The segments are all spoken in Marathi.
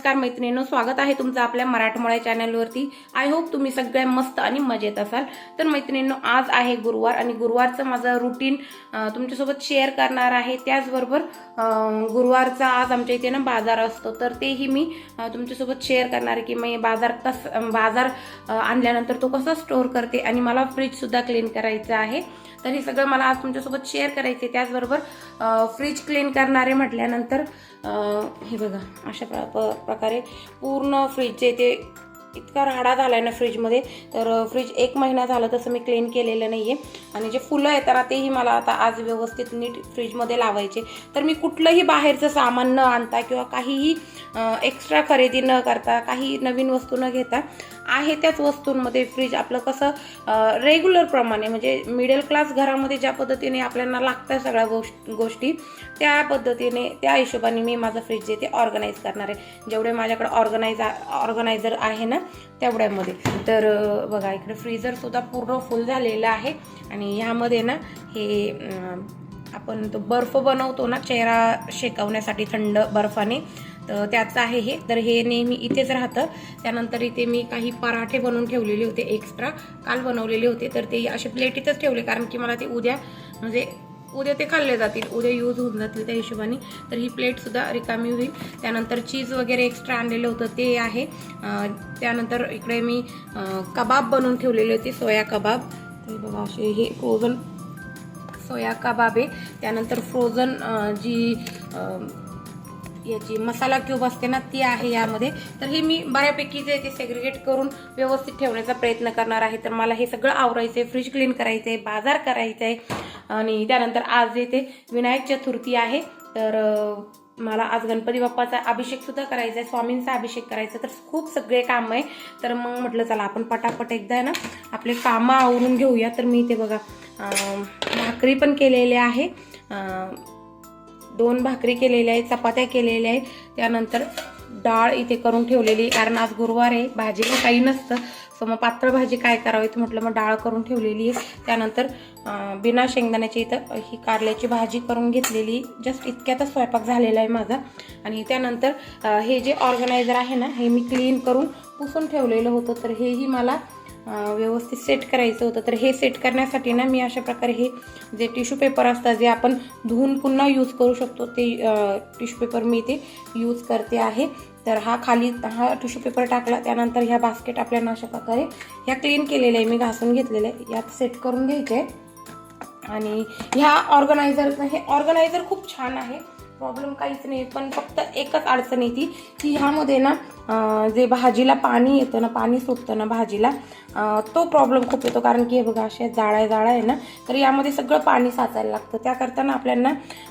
नमस्कार मैत्रिणींनो स्वागत आहे तुमचं आपल्या मराठमोळ्या चॅनलवरती आय होप तुम्ही सगळ्या मस्त आणि मजेत असाल. तर मैत्रिणींनो आज आहे गुरुवार आणि गुरुवारचं माझं रुटीन तुमच्यासोबत शेअर करणार आहे. त्याचबरोबर गुरुवारचा आज आमच्या इथे ना बाजार असतो तर तेही मी तुमच्यासोबत शेअर करणार आहे की मी बाजार कस बाजार आणल्यानंतर तो कसा स्टोअर करते आणि मला फ्रीजसुद्धा क्लीन करायचं आहे. तर हे सगळं मला आज तुमच्यासोबत शेअर करायचे त्याचबरोबर फ्रीज क्लीन करणारे म्हटल्यानंतर हे बघा अशा प्र प- प्रकारे पूर्ण फ्रीजचे ते इतका राडा झाला आहे ना फ्रीजमध्ये तर फ्रीज एक महिना झाला तसं मी क्लीन केलेलं नाही आहे आणि जे फुलं येतात ना तेही मला आता आज व्यवस्थित नीट फ्रीजमध्ये लावायचे. तर मी कुठलंही बाहेरचं सामान न आणता किंवा काहीही एक्स्ट्रा खरेदी न करता काही नवीन वस्तू न घेता आहे त्याच वस्तूंमध्ये फ्रीज आपलं कसं रेग्युलर प्रमाणे म्हणजे मिडल क्लास घरामध्ये ज्या पद्धतीने आपल्याला लागतं सगळ्या गोष्ट गोष्टी त्या पद्धतीने त्या हिशोबाने मी माझं फ्रीज जे ते ऑर्गनाईज करणार आहे. जेवढे माझ्याकडे ऑर्गनाईज ऑर्गनायझर आहे ना तेवढ्यामध्ये. तर बघा इकडे फ्रीजरसुद्धा पूर्ण फुल झालेलं आहे. आणि ह्यामध्ये ना हे आपण तो बर्फ बनवतो ना चेहरा शेकवण्यासाठी थंड बर्फाने तर त्याचं आहे हे. तर हे नेहमी इथेच राहतं. त्यानंतर इथे मी काही पराठे बनवून ठेवलेले होते एक्स्ट्रा काल बनवलेले होते. तर ते असे प्लेटीतच ठेवले. कारण की मला ते उद्या म्हणजे उद्या ते खाल्ले जातील. उद्या यूज होऊन जातील त्या हिशोबाने. तर ही प्लेटसुद्धा रिकामी होईल. त्यानंतर चीज वगैरे एक्स्ट्रा आणलेलं होतं. ते आहे. त्यानंतर इकडे मी कबाब बनवून ठेवलेले होते. सोया कबाब. ते बघा असे हे फ्रोझन सोया कबाब आहे. त्यानंतर फ्रोझन जी याची मसाला क्यूब असते ना ती आहे यामध्ये. तर हे मी बऱ्यापैकी जे ते सेग्रिगेट करून व्यवस्थित ठेवण्याचा प्रयत्न करणार आहे. तर मला हे सगळं आवरायचं आहे फ्रीज क्लीन करायचं आहे बाजार करायचा आहे आणि त्यानंतर आज जे ते विनायक चतुर्थी आहे. तर मला आज गणपती बाप्पाचा अभिषेक सुद्धा करायचा आहे स्वामींचा अभिषेक करायचा तर खूप सगळे काम आहे. तर मग म्हटलं चला आपण पटापट एकदा आहे ना आपले कामं आवरून घेऊया. तर मी इथे बघा भाकरी पण केलेले आहे. दोन भाकरी केलेल्या आहेत चपात्या केलेल्या आहेत. त्यानंतर डाळ इथे करून ठेवलेली कारण आज गुरुवार आहे भाजीला काही नसतं. सो मग पातळ भाजी काय करावी तर म्हटलं मग डाळ करून ठेवलेली आहे. त्यानंतर बिना शेंगदाण्याची इथं ही कारल्याची भाजी करून घेतलेली. जस्ट इतक्यातच स्वयंपाक झालेला आहे माझा. आणि त्यानंतर हे जे ऑर्गनायझर आहे ना हे मी क्लीन करून पुसून ठेवलेलं होतं. तर हेही मला व्यवस्थित सेट करायचं होतं. तर हे सेट करण्यासाठी ना मी अशा प्रकारे हे जे टिश्यू पेपर असतात जे आपण धुवून पुन्हा यूज करू शकतो ते टिश्यू पेपर मी ते यूज करते आहे. तर हा खाली हा टिश्यू पेपर टाकला त्यानंतर ह्या बास्केट आपल्याला अशा प्रकारे ह्या क्लीन केलेल्या आहे. मी घासून घेतलेल्या आहे. यात सेट करून घ्यायचे. आहे. आणि ह्या ऑर्गनायझरचं हे ऑर्गनायझर खूप छान आहे. प्रॉब्लेम काहीच नाही पण फक्त एकच अडचण येते की ह्यामध्ये ना जे भाजीला पाणी येतं ना पाणी सुटतं ना भाजीला तो प्रॉब्लेम खूप येतो. कारण की हे बघा असे जाळ्या जाळा आहे ना तर यामध्ये सगळं पाणी साचायला लागतं. त्या करताना आपल्याला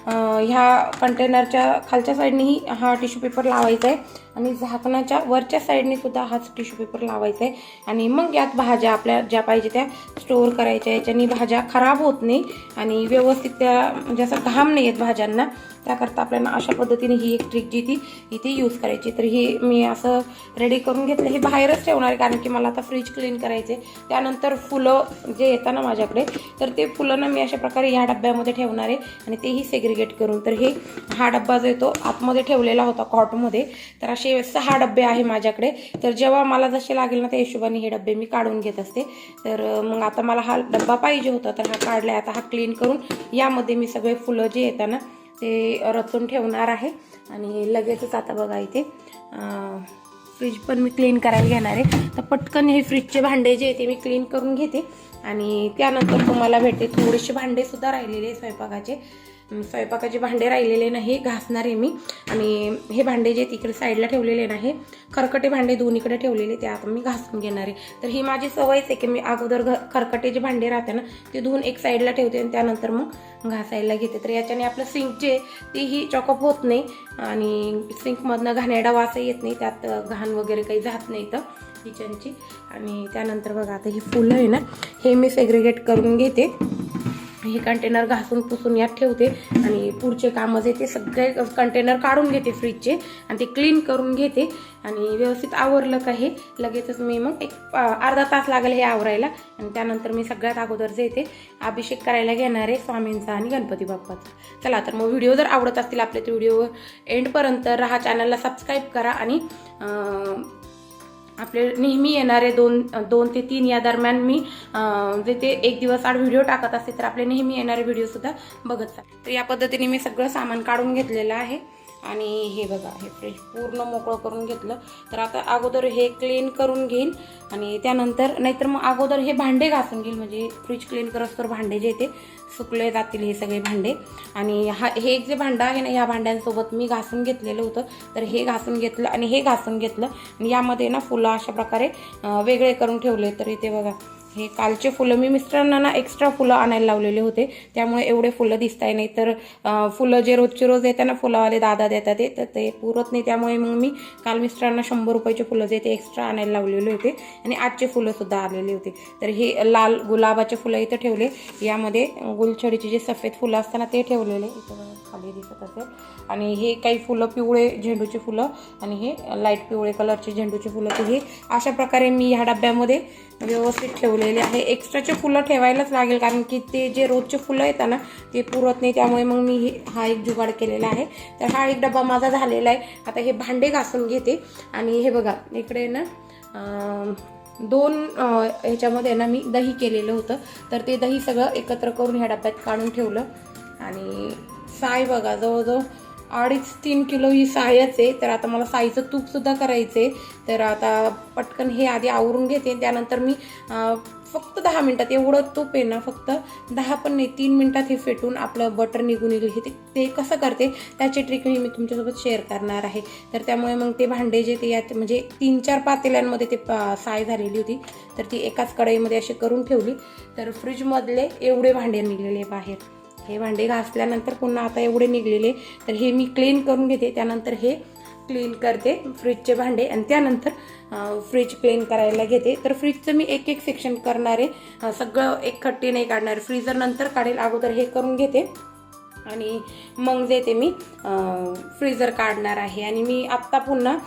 ह्या कंटेनरच्या खालच्या साईडनेही हा टिश्यू पेपर लावायचा आहे आणि झाकणाच्या वरच्या साईडने सुद्धा हाच टिश्यू पेपर लावायचा आहे आणि मग यात भाज्या आपल्या ज्या पाहिजे त्या स्टोअर करायच्या. याच्याने भाज्या खराब होत नाही आणि व्यवस्थित त्या म्हणजे असं घाम नाही येत भाज्यांना. त्याकरता आपल्याला अशा पद्धतीने ही एक ट्रिक जी ती इथे यूज करायची. तर ही मी असं रेडी करून घेतलं. हे बाहेरच ठेवणार आहे कारण की मला आता फ्रीज क्लीन करायचे त्यानंतर फुलं जे येतात ना माझ्याकडे तर ते फुलं ना मी अशा प्रकारे ह्या डब्यामध्ये ठेवणार आहे आणि तेही सेग्रिगेट करून. तर हे हा डब्बा जो येतो तो आतमध्ये ठेवलेला होता कॉटमध्ये तर असे सहा डबे आहे माझ्याकडे. तर जेव्हा मला जसे लागेल ना त्या हिशोबाने हे डबे मी काढून घेत असते. तर मग आता मला हा डब्बा पाहिजे होता तर हा काढला आता हा क्लीन करून यामध्ये मी सगळे फुलं जे येतात ना ते रचून ठेवणार आहे. आणि लगेचच आता बघा इथे फ्रीज पण मी क्लीन करायला घेणार आहे. तर पटकन हे फ्रीजचे भांडे जे आहे ते मी क्लीन करून घेते. आणि त्यानंतर तुम्हाला भेटते थोडेसे भांडेसुद्धा राहिलेले स्वयंपाकाचे. स्वयंपाकाचे भांडे राहिलेले नाही घासणार आहे मी. आणि हे भांडे जे तिकडे साईडला ठेवलेले नाही खरकटे भांडे दोन्हीकडे ठेवलेले ते आता मी घासून घेणार आहे. तर ही माझी सवयच आहे की मी अगोदर घ खरकटे जे भांडे राहते ना ते धुवून एक साईडला ठेवते आणि त्यानंतर मग घासायला घेते. तर याच्याने आपलं सिंक जे आहे, तेही चॉकअप होत नाही आणि सिंकमधनं घाणेरडा वासही येत नाही त्यात घाण वगैरे काही जात नाही तर किचनची आणि त्यानंतर बघा आता ही फुलं आहे ना हे मी सेग्रिगेट करून घेते. हे कंटेनर घासून पुसून यात ठेवते आणि पुढचे कामं जे ते सगळे कंटेनर काढून घेते फ्रीजचे आणि ते क्लीन करून घेते. आणि व्यवस्थित आवरलं का हे लगेचच मी मग एक अर्धा तास लागेल हे आवरायला. आणि त्यानंतर मी सगळ्यात अगोदर जे ते अभिषेक करायला घेणार आहे स्वामींचा आणि गणपती बाप्पाचा. चला तर मग व्हिडिओ जर आवडत असतील आपले तर व्हिडिओ एंडपर्यंत राहा चॅनलला सबस्क्राईब करा आणि आपले नेहमी येणारे दोन दोन ते तीन या दरम्यान मी जे ते एक दिवस आड व्हिडिओ टाकत असते तर आपले नेहमी येणारे व्हिडिओसुद्धा बघत तर या पद्धतीने मी सगळं सामान काढून घेतलेलं आहे. आणि हे बघा हे फ्रीज पूर्ण मोकळं करून घेतलं. तर आता अगोदर हे क्लीन करून घेईन आणि त्यानंतर नाहीतर मग अगोदर हे भांडे घासून घेईल म्हणजे फ्रीज क्लीन करत तर भांडे जे ते सुकले जातील हे सगळे भांडे. आणि हा हे एक जे भांडं आहे ना ह्या भांड्यांसोबत मी घासून घेतलेलं होतं. तर हे घासून घेतलं आणि हे घासून घेतलं. आणि यामध्ये ना फुलं अशा प्रकारे वेगळे करून ठेवले. तर इथे बघा हे कालचे फुलं मी मिस्टरांना ना एक्स्ट्रा फुलं आणायला लावलेले होते. त्यामुळे एवढे फुलं दिसत आहे नाही. तर फुलं जे रोजचे रोज येतात ना फुलावाले दादा देतात ते तर ते पुरत नाही. त्यामुळे मग मी काल मिस्टरांना शंभर रुपयाचे फुलं जे ते एक्स्ट्रा आणायला लावलेले होते. आणि आजचे फुलंसुद्धा आलेले होते. तर हे लाल गुलाबाचे फुलं इथं ठेवले. यामध्ये गुलछडीचे जे सफेद फुलं असताना ते ठेवलेले. इथं खाली दिसत असेल. आणि हे काही फुलं पिवळे झेंडूची फुलं आणि हे लाइट पिवळे कलरचे झेंडूची फुलं तर हे अशा प्रकारे मी ह्या डब्यामध्ये व्यवस्थित ठेवलेले आहे. एक्स्ट्राचे फुलं ठेवायलाच लागेल कारण की ते जे रोजचे फुलं येतात ना ते पुरत नाही. त्यामुळे मग मी हे हा एक जुगाड केलेला आहे. तर हा एक डबा माझा झालेला आहे. आता हे भांडे घासून घेते. आणि हे बघा इकडे ना दोन ह्याच्यामध्ये ना मी दही केलेलं होतं. तर ते दही सगळं एकत्र करून ह्या डब्यात काढून ठेवलं. आणि साय बघा जवळजवळ अडीच तीन किलो ही सायच आहे. तर आता मला साईचं तूपसुद्धा करायचं आहे तर आता पटकन हे आधी आवरून घेते. त्यानंतर मी फक्त दहा मिनटात एवढं तूप आहे ना फक्त दहा पण नाही तीन मिनटात हे फेटून आपलं बटर निघून येईल. हे ते- ते कसं करते त्याची ट्रिक मी तुमच्यासोबत शेअर करणार आहे. तर त्यामुळे मग ते भांडे जे ते यात म्हणजे तीन चार पातेल्यांमध्ये ते साय झालेली होती. तर ती एकाच कढईमध्ये अशी करून ठेवली. तर फ्रीजमधले एवढे भांडे निघलेले बाहेर. हे भांडे घासल्यानंतर पुन्हा आता एवढे निघलेले तर हे मी क्लीन करून घेते. त्यानंतर हे क्लीन करते फ्रीजचे भांडे आणि त्यानंतर फ्रीज क्लीन करायला घेते. तर फ्रीजचं मी एक एक सेक्शन करणार आहे. सगळं एक खट्टी नाही काढणार. फ्रीजर नंतर काढेल अगोदर हे करून घेते. आणि मग जे ते मी फ्रीजर काढणार आहे. आणि मी आत्ता पुन्हा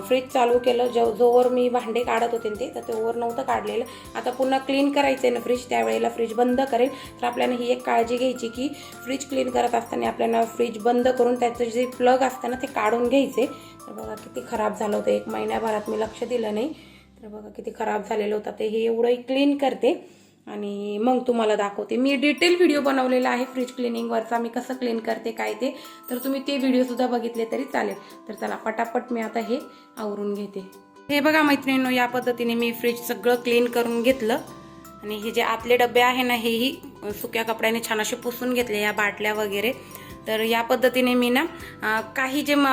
फ्रीज चालू केलं. जो जोवर मी भांडे काढत होते ते तर तेवर नव्हतं काढलेलं. आता पुन्हा क्लीन करायचं आहे ना फ्रीज त्यावेळेला फ्रीज बंद करेल. तर आपल्याला ही एक काळजी घ्यायची की फ्रीज क्लीन करत असताना आपल्याला फ्रीज बंद करून त्याचं जे प्लग असतं ना ते काढून घ्यायचे. तर बघा किती खराब झालं होतं. एक महिन्याभरात मी लक्ष दिलं नाही. तर बघा किती खराब झालेलं होतं. ते हे एवढंही क्लीन करते. आणि मग तुम्हाला दाखवते. मी डिटेल व्हिडिओ बनवलेला आहे फ्रीज क्लिनिंगवरचा मी कसं क्लीन करते काय ते. तर तुम्ही ते व्हिडिओसुद्धा बघितले तरी चालेल. तर चला पटापट मी आता हे आवरून घेते. हे बघा मैत्रिणींनो या पद्धतीने मी फ्रीज सगळं क्लीन करून घेतलं. आणि हे जे आतले डबे आहे ना हेही सुक्या कपड्याने छान असे पुसून घेतले या बाटल्या वगैरे. तर या पद्धतीने मी ना काही जे म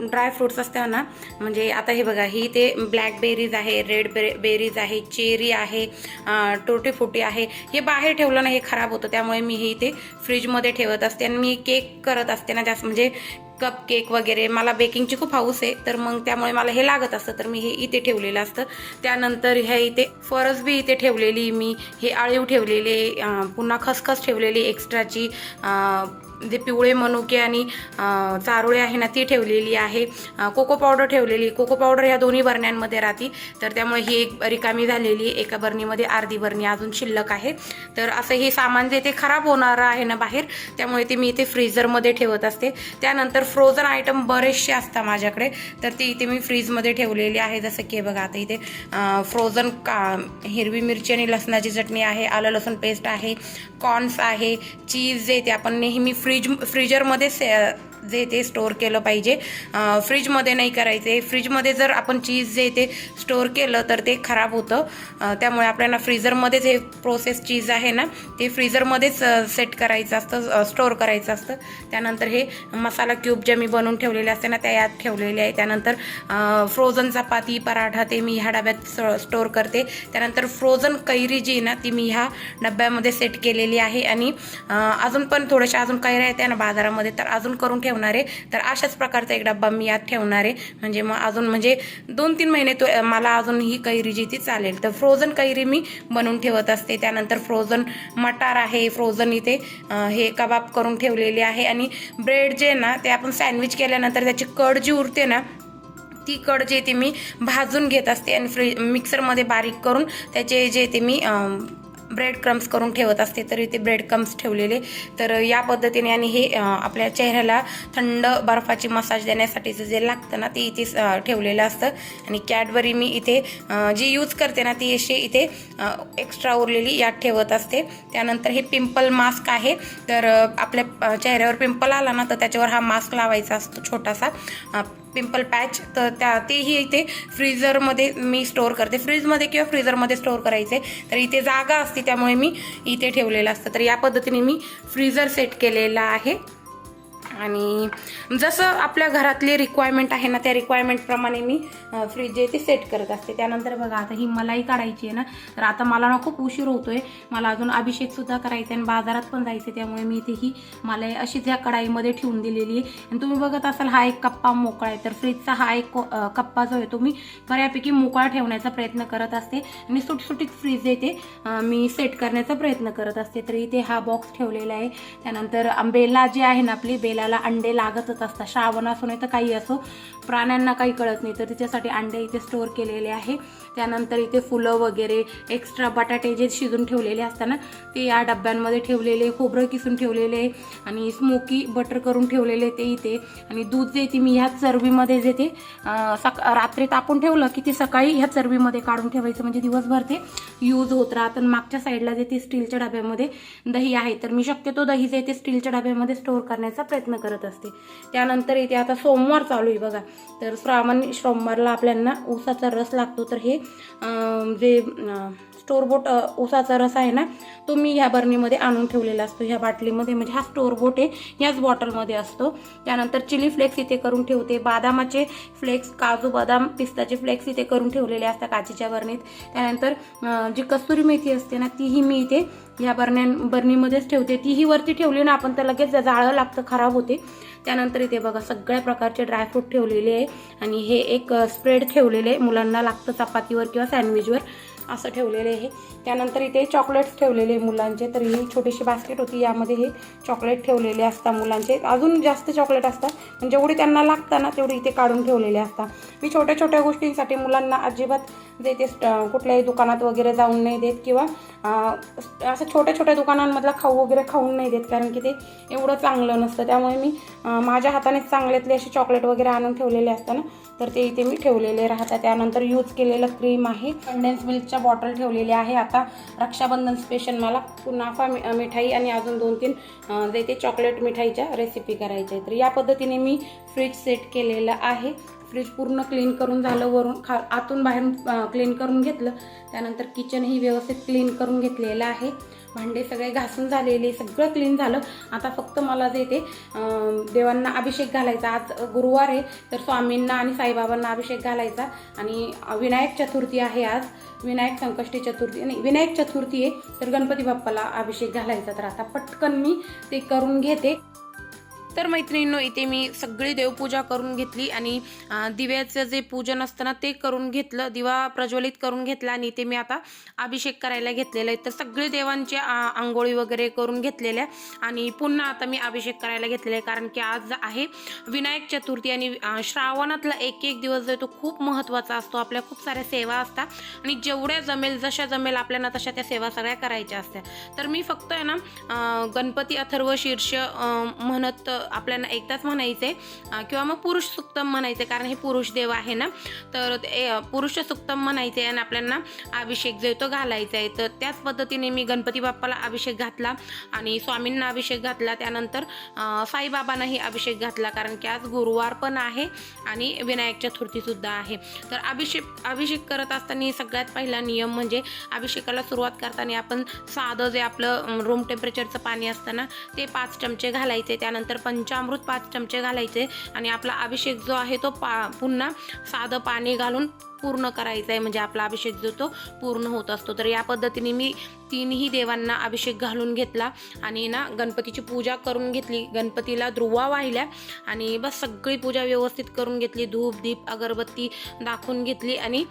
ड्रायफ्रूट्स असतात ना म्हणजे आता हे बघा ही ते ब्लॅकबेरीज आहे रेड बेरी बेरीज आहे चेरी आहे टोटीफुटी आहे हे बाहेर ठेवलं ना हे खराब होतं त्यामुळे मी हे इथे फ्रीजमध्ये ठेवत असते आणि मी केक करत असते ना जास्त म्हणजे कप केक वगैरे मला बेकिंगची खूप हाऊस आहे तर मग त्यामुळे मला हे लागत असतं तर मी हे इथे ठेवलेलं असतं. त्यानंतर ह्या इथे फरसबी इथे ठेवलेली मी हे आळीव ठेवलेले पुन्हा खसखस ठेवलेली एक्स्ट्राची जे पिवळे मनुके आणि चारोळे आहे ना ती ठेवलेली आहे. कोको पावडर ठेवलेली. कोको पावडर ह्या दोन्ही बरण्यांमध्ये राहते. तर त्यामुळे ही एक रिकामी झालेली आहे. एका बरणीमध्ये अर्धी बरणी अजून शिल्लक आहे. तर असं हे सामान जे ते खराब होणार आहे ना बाहेर त्यामुळे ते मी इथे फ्रीजरमध्ये ठेवत असते. त्यानंतर फ्रोझन आयटम बरेचसे असतात माझ्याकडे. तर ते इथे मी फ्रीजमध्ये ठेवलेले आहे. जसं की बघा आता इथे फ्रोझन का हिरवी मिरची आणि लसणाची चटणी आहे. आलं लसूण पेस्ट आहे. कॉर्न्स आहे. चीज जे ते आपण नेहमी फ्रीज फ्रीजरमध्ये से जे ते स्टोअर केलं पाहिजे. फ्रीजमध्ये नाही करायचे. फ्रीजमध्ये जर आपण चीज जे ते स्टोअर केलं तर ते खराब होतं. त्यामुळे आपल्याला फ्रीजरमध्येच हे प्रोसेस चीज आहे ना ते फ्रीजरमध्येच सेट करायचं असतं स्टोअर करायचं असतं. त्यानंतर हे मसाला क्यूब जे मी बनवून ठेवलेले असते ना त्या यात ठेवलेले आहे. त्यानंतर फ्रोझन चपाती पराठा ते मी ह्या डब्यात स्टोअर करते. त्यानंतर फ्रोझन कैरी जी ना ती मी ह्या डब्यामध्ये सेट केलेली आहे. आणि अजून पण थोड्याशा अजून कैऱ्या येत्या ना बाजारामध्ये तर अजून करून ठेव ठेवणार आहे तर अशाच प्रकारचा एक डब्बा मी यात ठेवणार. आहे म्हणजे मग अजून म्हणजे दोन तीन महिने तो मला अजून ही कैरी जी ती चालेल. तर फ्रोझन कैरी मी बनवून ठेवत असते. त्यानंतर फ्रोझन मटार आहे फ्रोझन इथे हे कबाब करून ठेवलेले आहे. आणि ब्रेड जे ना ते आपण सँडविच केल्यानंतर त्याची कड जी उरते ना ती कड जे ते मी भाजून घेत असते. आणि फ्री मिक्सरमध्ये बारीक करून त्याचे जे ते मी ब्रेड क्रम्स करून ठेवत असते तर इथे ब्रेड क्रम्स ठेवलेले. तर या पद्धतीने आणि हे आपल्या चेहऱ्याला थंड बर्फाची मसाज देण्यासाठीचं जे लागतं ना ते इथे ठेवलेलं असतं. आणि कॅडबरी मी इथे जी यूज करते ना ती अशी इथे एक्स्ट्रा उरलेली यात ठेवत असते. त्यानंतर हे पिंपल मास्क आहे. तर आपल्या चेहऱ्यावर पिंपल आला ना तर त्याच्यावर हा मास्क लावायचा असतो छोटासा. पिंपल पॅच तर त्या तेही इथे फ्रीझरमध्ये मी स्टोअर करते. फ्रीजमध्ये किंवा फ्रीजरमध्ये स्टोअर करायचे तर इथे जागा असते त्यामुळे मी इथे ठेवलेलं असतं. तर या पद्धतीने मी फ्रीजर सेट केलेला आहे. आणि जसं आपल्या घरातली रिक्वायरमेंट आहे ना त्या रिक्वायरमेंटप्रमाणे मी फ्रीज जे ते सेट करत असते. त्यानंतर बघा आता ही मलाई काढायची आहे ना तर आता मला ना खूप उशीर होतो आहे मला अजून अभिषेकसुद्धा करायचा आहे आणि बाजारात पण जायचं त्यामुळे मी इथे ही मलाई अशीच ह्या कढाईमध्ये ठेवून दिलेली आहे. आणि तुम्ही बघत असाल हा एक कप्पा मोकळा आहे. तर फ्रीजचा हा एक कप्पा जो आहे तो मी बऱ्यापैकी मोकळा ठेवण्याचा प्रयत्न करत असते. आणि सुटसुटीत फ्रीज आहे ते मी सेट करण्याचा प्रयत्न करत असते. तर इथे हा बॉक्स ठेवलेला आहे. त्यानंतर बेला जी आहे ना आपली बेला त्याला अंडे लागतच असतात. श्रावण असो नाही तर काही असो प्राण्यांना काही कळत नाही. तर तिच्यासाठी अंडे इथे स्टोअर केलेले आहे. त्यानंतर इथे फुलं वगैरे एक्स्ट्रा बटाटे जे शिजून ठेवलेले असतात ना ते या डब्यांमध्ये ठेवलेले खोबरं किसून ठेवलेले आणि स्मोकी बटर करून ठेवलेले ते इथे. आणि दूध जे ते मी ह्या चरबीमध्ये जे ते सका रात्री तापून ठेवलं की ते सकाळी ह्या चरबीमध्ये काढून ठेवायचं. म्हणजे दिवसभर ते यूज होत राहतं. आणि मागच्या साईडला जे ते स्टीलच्या डब्यामध्ये दही आहे तर मी शक्यतो दही जे ते स्टीलच्या डब्यामध्ये स्टोअर करण्याचा प्रयत्न करत असते. त्यानंतर इथे आता सोमवार चालू आहे बघा. तर श्रावण सोमवारला आपल्यांना ऊसाचा रस लागतो. तर हे जे स्टोरबोट उसाचा रस आहे ना तो मी ह्या बरणीमध्ये आणून ठेवलेला असतो ह्या बाटलीमध्ये. म्हणजे हा स्टोरबोट आहे ह्याच बॉटलमध्ये असतो. त्यानंतर चिली फ्लेक्स इथे करून ठेवते. बदामाचे फ्लेक्स काजू बदाम पिस्ताचे फ्लेक्स इथे करून ठेवलेले असतात काचेच्या बरणीत. त्यानंतर जी कस्तुरी मेथी असते ना तीही मी इथे ह्या बरण्या बरणीमध्येच ठेवते. तीही वरती ठेवली ना आपण तर लगेच जाळं लागतं खराब होते. त्यानंतर इथे बघा सगळ्या प्रकारचे ड्रायफ्रूट ठेवलेले आहे. आणि हे एक स्प्रेड ठेवलेले आहे. मुलांना लागतं चपातीवर किंवा सँडविचवर. असं ठेवलेले आहे. त्यानंतर इथे चॉकलेट्स ठेवलेले आहे मुलांचे. तर ही छोटीशी बास्केट होती. यामध्ये हे चॉकलेट ठेवलेले असतात मुलांचे. अजून जास्त चॉकलेट असतात. पण जेवढी त्यांना लागतं ना तेवढी इथे काढून ठेवलेले असतात. मी छोट्या छोट्या गोष्टींसाठी मुलांना अजिबात जे ते स्ट- कुठल्याही दुकानात वगैरे जाऊन नाही देत किंवा असं छोट्या छोट्या दुकानांमधला खाऊ वगैरे खाऊन नाही देत कारण की ते एवढं चांगलं नसतं. त्यामुळे मी माझ्या हातानेच चांगल्यातले असे चॉकलेट वगैरे आणून ठेवलेले असतात ना तर ते इथे मी ठेवलेले राहतात. त्यानंतर यूज केलेलं क्रीम आहे. कंडेन्स मिल्कच्या बॉटल ठेवलेल्या आहे. आता रक्षाबंधन स्पेशल मला कुनाफा मि- मिठाई आणि अजून दोन तीन जे ते चॉकलेट मिठाईच्या रेसिपी करायच्या आहेत. तर या पद्धतीने मी फ्रीज सेट केलेलं आहे. फ्रीज पूर्ण क्लीन करून झालं वरून खा आतून बाहेरून क्लीन करून घेतलं. त्यानंतर किचनही व्यवस्थित क्लीन करून घेतलेलं आहे. भांडे सगळे घासून झालेले सगळं क्लीन झालं. आता फक्त मला जे ते देवांना अभिषेक घालायचा. आज गुरुवार आहे तर स्वामींना आणि साईबाबांना अभिषेक घालायचा. आणि विनायक चतुर्थी आहे आज. विनायक संकष्टी चतुर्थी नाही विनायक चतुर्थी आहे तर गणपती बाप्पाला अभिषेक घालायचा. तर आता पटकन मी ते करून घेते. तर मैत्रिणींनो इथे मी सगळी देवपूजा करून घेतली आणि दिव्याचं जे पूजन असतं ना ते करून घेतलं दिवा प्रज्वलित करून घेतला आणि इथे मी आता अभिषेक करायला घेतलेला आहे. तर सगळे देवांचे आंघोळी वगैरे करून घेतलेल्या आणि पुन्हा आता मी अभिषेक करायला घेतलेला आहे. कारण की आज आहे विनायक चतुर्थी आणि श्रावणातला एक एक दिवस जो तो खूप महत्त्वाचा असतो. आपल्या खूप साऱ्या सेवा असतात आणि जेवढ्या जमेल जशा जमेल आपल्याला तशा त्या सेवा सगळ्या करायच्या असतात. तर मी फक्त आहे ना गणपती अथर्व शीर्ष म्हणत आपल्याला एकदाच म्हणायचे किंवा मग पुरुष सुक्तम म्हणायचे कारण हे पुरुष देव आहे ना. तर पुरुष सुक्तम म्हणायचे आणि आपल्याला अभिषेक जो आहे तो घालायचा आहे. तर त्याच पद्धतीने मी गणपती बाप्पाला अभिषेक घातला आणि स्वामींना अभिषेक घातला. त्यानंतर साईबाबांनाही अभिषेक घातला कारण की आज गुरुवार पण आहे आणि विनायक चतुर्थीसुद्धा आहे. तर अभिषेक अभिषेक करत असताना सगळ्यात पहिला नियम म्हणजे अभिषेकाला सुरुवात करताना आपण साधं जे आपलं रूम टेम्परेचरचं पाणी असतं ना ते पाच चमचे घालायचे. त्यानंतर पंचामृत पाच चमचे घालायचे आणि आपला अभिषेक जो आहे तो पा पुन्हा साधं पाणी घालून पूर्ण करायचा आहे म्हणजे आपला अभिषेक जो तो पूर्ण होत असतो. तर या पद्धतीने मी तीनही देवांना अभिषेक घालून घेतला आणि ना गणपतीची पूजा करून घेतली. गणपतीला ध्रुवा वाहिल्या आणि बस सगळी पूजा व्यवस्थित करून घेतली. धूप दीप अगरबत्ती दाखवून घेतली आणि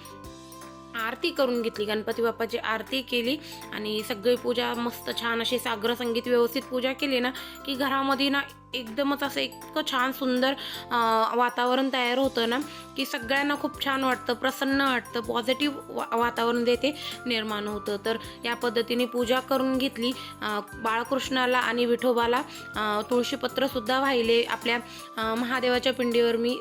आरती करून घेतली. गणपती बाप्पाची आरती केली आणि सगळी पूजा मस्त छान अशी सागर संगीत व्यवस्थित पूजा केली ना की घरामध्ये ना एकदमच असं इतकं छान सुंदर वातावरण तयार होतं ना की सगळ्यांना खूप छान वाटतं प्रसन्न वाटतं पॉझिटिव्ह वा वातावरण देते निर्माण होतं. तर या पद्धतीने पूजा करून घेतली. बाळकृष्णाला आणि विठोबाला तुळशीपत्रसुद्धा वाहिले. आपल्या महादेवाच्या पिंडीवर मी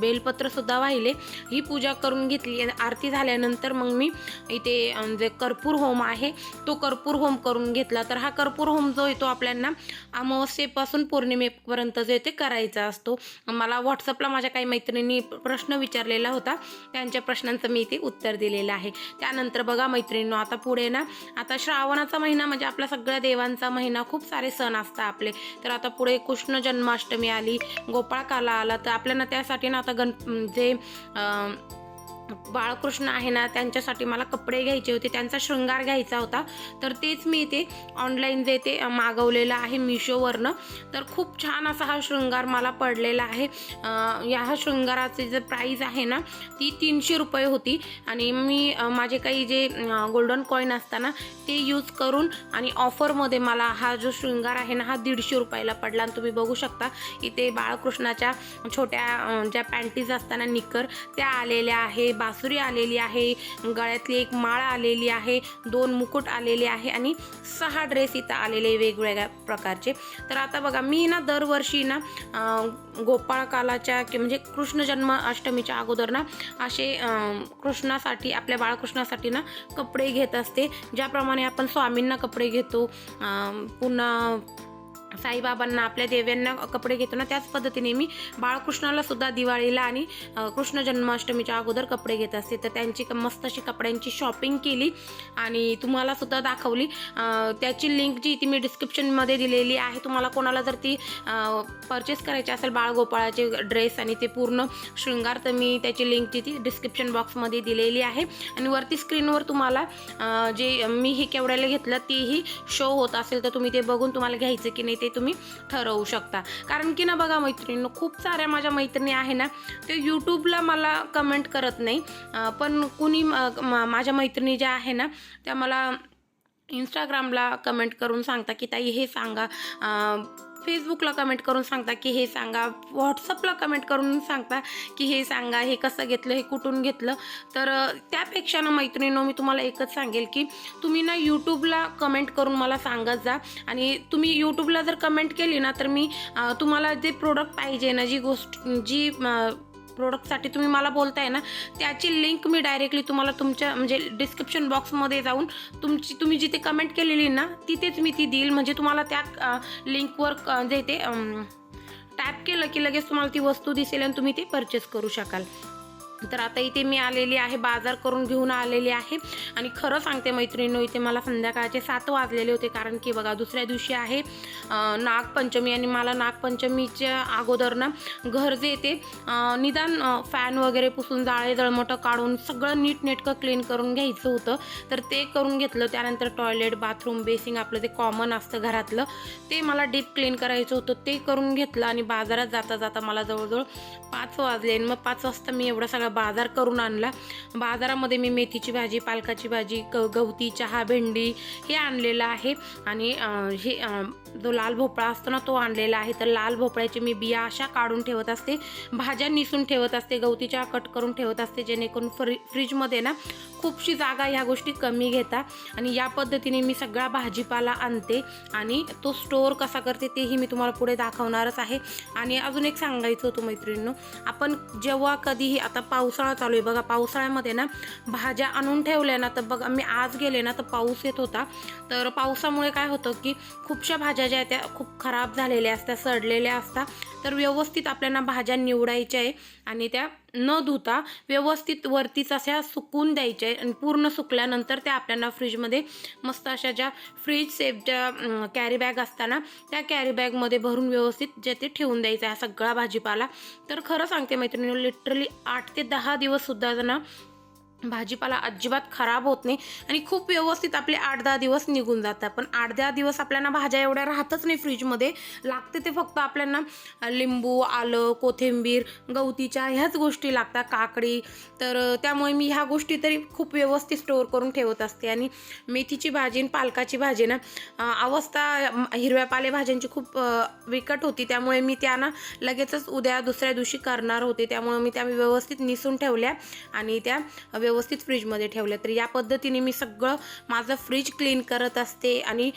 बेलपत्रसुद्धा वाहिले. ही पूजा करून घेतली. आरती झाल्यानंतर मग मी इथे जे कर्पूर होम आहे तो कर्पूर होम करून घेतला. तर हा कर्पूर होम जो आहे तो आपल्याला अमावस्येपासून पर्यंत जे ते करायचा असतो. मला व्हॉट्सअपला माझ्या काही मैत्रिणी प्रश्न विचारलेला होता. त्यांच्या प्रश्नांचं मी इथे उत्तर दिलेलं आहे. त्यानंतर बघा मैत्रिणींनो आता पुढे ना आता श्रावणाचा महिना म्हणजे आपला सगळ्या देवांचा महिना. खूप सारे सण असतात आपले. तर आता पुढे कृष्ण जन्माष्टमी आली गोपाळकाला आला तर आपल्याला त्यासाठी ना आता गण जे बाळकृष्ण आहे ना त्यांच्यासाठी मला कपडे घ्यायचे होते त्यांचा शृंगार घ्यायचा होता. तर तेच मी इथे ऑनलाईन जे ते मागवलेलं आहे मिशोवरनं तर खूप छान असा हा शृंगार मला पडलेला आहे. या हा शृंगाराचे जे प्राईज आहे ना ती तीनशे रुपये होती. आणि मी माझे काही जे गोल्डन कॉईन असताना ते यूज करून आणि ऑफरमध्ये मला हा जो शृंगार आहे ना हा दीडशे रुपयाला पडला. आणि तुम्ही बघू शकता इथे बाळकृष्णाच्या छोट्या ज्या पॅन्टीज असताना निकर त्या आलेल्या आहे बासुरी आलेली आहे गळ्यातली एक माळ आलेली आहे दोन मुकुट आलेले आहे आणि सहा ड्रेस इथं आलेले वेगवेगळ्या प्रकारचे. तर आता बघा मी ना दरवर्षी ना गोपाळकालाच्या कि म्हणजे कृष्ण जन्म अष्टमीच्या अगोदर ना असे कृष्णासाठी आपल्या बाळकृष्णासाठी ना कपडे घेत असते. ज्याप्रमाणे आपण स्वामींना कपडे घेतो पुन्हा साईबाबांना आपल्या देव्यांना कपडे घेतो ना त्याच पद्धतीने मी बाळकृष्णाला सुद्धा दिवाळीला आणि कृष्ण जन्माष्टमीच्या अगोदर कपडे घेत असते. तर त्यांची मस्त अशी कपड्यांची शॉपिंग केली आणि तुम्हाला सुद्धा दाखवली. त्याची लिंक जी ती मी डिस्क्रिप्शनमध्ये दिलेली आहे. तुम्हाला कोणाला जर ती परचेस करायची असेल बाळगोपाळाचे ड्रेस आणि ते पूर्ण शृंगार तर मी त्याची लिंक जी ती डिस्क्रिप्शन बॉक्समध्ये दिलेली आहे. आणि वरती स्क्रीनवर तुम्हाला जे मी हे केवढ्याला घेतलं तेही शो होत असेल तर तुम्ही ते बघून तुम्हाला घ्यायचं की नाही ते तुम्ही ठरवू शकता. कारण की ना बघा मैत्रिणींनो खूप साऱ्या माझ्या मैत्रिणी आहे ना ते यूट्यूबला मला कमेंट करत नाही. पण कुणी माझ्या मैत्रिणी ज्या आहे ना त्या मला इंस्टाग्रामला कमेंट करून सांगता की ताई हे सांगा फेसबुकला कमेंट करून सांगता की हे सांगा व्हॉट्सअपला कमेंट करून सांगता की हे सांगा हे कसं घेतलं हे कुठून घेतलं. तर त्यापेक्षा ना मैत्रिणीनो मी तुम्हाला एकच सांगेल की तुम्ही ना यूट्यूबला कमेंट करून मला सांगत जा. आणि तुम्ही यूट्यूबला जर कमेंट केली ना तर मी तुम्हाला जे प्रोडक्ट पाहिजे ना जी गोष्ट जी प्रोडक्टसाठी तुम्ही मला बोलताय ना त्याची लिंक मी डायरेक्टली तुम्हाला तुमच्या म्हणजे डिस्क्रिप्शन बॉक्समध्ये जाऊन तुमची तुम्ही जिथे कमेंट केलेली ना तिथेच मी ती देईल म्हणजे तुम्हाला त्या लिंकवर जे ते टॅप केलं की लगेच तुम्हाला ती वस्तू दिसेल आणि तुम्ही ते परचेस करू शकाल. तर आता इथे मी आलेली आहे बाजार करून घेऊन आलेली आहे. आणि खरं सांगते मैत्रिणीनो इथे मला संध्याकाळचे सात वाजलेले होते कारण की बघा दुसऱ्या दिवशी आहे नागपंचमी आणि मला नागपंचमीच्या अगोदर ना घर जे येते निदान फॅन वगैरे पुसून जाळे जळमटं काढून सगळं नीटनेटकं क्लीन करून घ्यायचं होतं. तर ते करून घेतलं त्यानंतर टॉयलेट बाथरूम बेसिंग आपलं जे कॉमन असतं घरातलं ते मला डीप क्लीन करायचं होतं. ते करून घेतलं आणि बाजारात जाता जाता मला जवळजवळ पाच वाजले आणि मग पाच वाजता मी एवढा सगळा बाजार करून आणला. बाजारामध्ये मी मेथीची भाजी पालकाची भाजी क गवती चहा भेंडी हे आणलेलं आहे. आणि हे जो लाल भोपळा असतो ना तो आणलेला आहे. तर लाल भोपळ्याची मी बिया अशा काढून ठेवत असते. भाज्या निसून ठेवत असते. गवतीच्या कट करून ठेवत असते. जेणेकरून फ्री फ्रीजमध्ये ना खूपशी जागा ह्या गोष्टी कमी घेता. आणि या पद्धतीने मी सगळा भाजीपाला आणते आणि तो स्टोअर कसा करते तेही मी तुम्हाला पुढे दाखवणारच आहे. आणि अजून एक सांगायचं होतं मैत्रिणींनो आपण जेव्हा कधीही आता पावसाळा चालू आहे. बघा पावसाळ्यामध्ये ना भाज्या आणून ठेवल्या ना तर बघा मी आज गेले ना तर पाऊस येत होता. तर पावसामुळे काय होतं की खूपशा भाज्या भाज्या ज्या त्या खूप खराब झालेल्या असतात सडलेल्या असतात तर व्यवस्थित आपल्याला भाज्या निवडायच्या आहे आणि त्या न धुता व्यवस्थित वरतीच अशा सुकून द्यायच्या आहे आणि पूर्ण सुकल्यानंतर त्या आपल्याला फ्रीजमध्ये मस्त अशा ज्या फ्रीज सेफ ज्या कॅरी बॅग असताना त्या कॅरी बॅगमध्ये भरून व्यवस्थित जे ते ठेवून द्यायचं आहे हा सगळा भाजीपाला. तर खरं सांगते मैत्रिणी लिटरली आठ ते दहा दिवससुद्धा ना भाजीपाला अजिबात खराब होत नाही आणि खूप व्यवस्थित आपले आठ दहा दिवस निघून जातात. पण आठ दहा दिवस आपल्याला भाज्या एवढ्या राहतच नाही फ्रीजमध्ये. लागते ते फक्त आपल्याला लिंबू आलं कोथिंबीर गवतीच्या ह्याच गोष्टी लागतात काकडी. तर त्यामुळे मी ह्या गोष्टी तरी खूप व्यवस्थित स्टोअर करून ठेवत असते. आणि मेथीची भाजी आणि पालकाची भाजी ना अवस्था हिरव्या पालेभाज्यांची खूप विकट होती. त्यामुळे मी त्या ना लगेचच उद्या दुसऱ्या दिवशी करणार होते. त्यामुळे मी त्या व्यवस्थित निसून ठेवल्या आणि त्या व्यवस्थित फ्रीजमध्ये ठेवल्या तर या पद्धतीने मी सगळं माझं फ्रीज क्लीन करत असते. आणि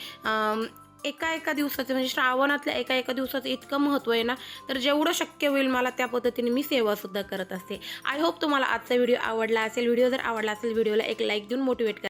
एका एका दिवसाचं म्हणजे श्रावणातल्या एका एका दिवसाचं इतकं महत्त्व आहे ना तर जेवढं शक्य होईल मला त्या पद्धतीने मी सेवासुद्धा करत असते. आय होप तुम्हाला आजचा व्हिडिओ आवडला असेल. व्हिडिओ जर आवडला असेल व्हिडिओला एक लाईक देऊन मोटिवेट करा.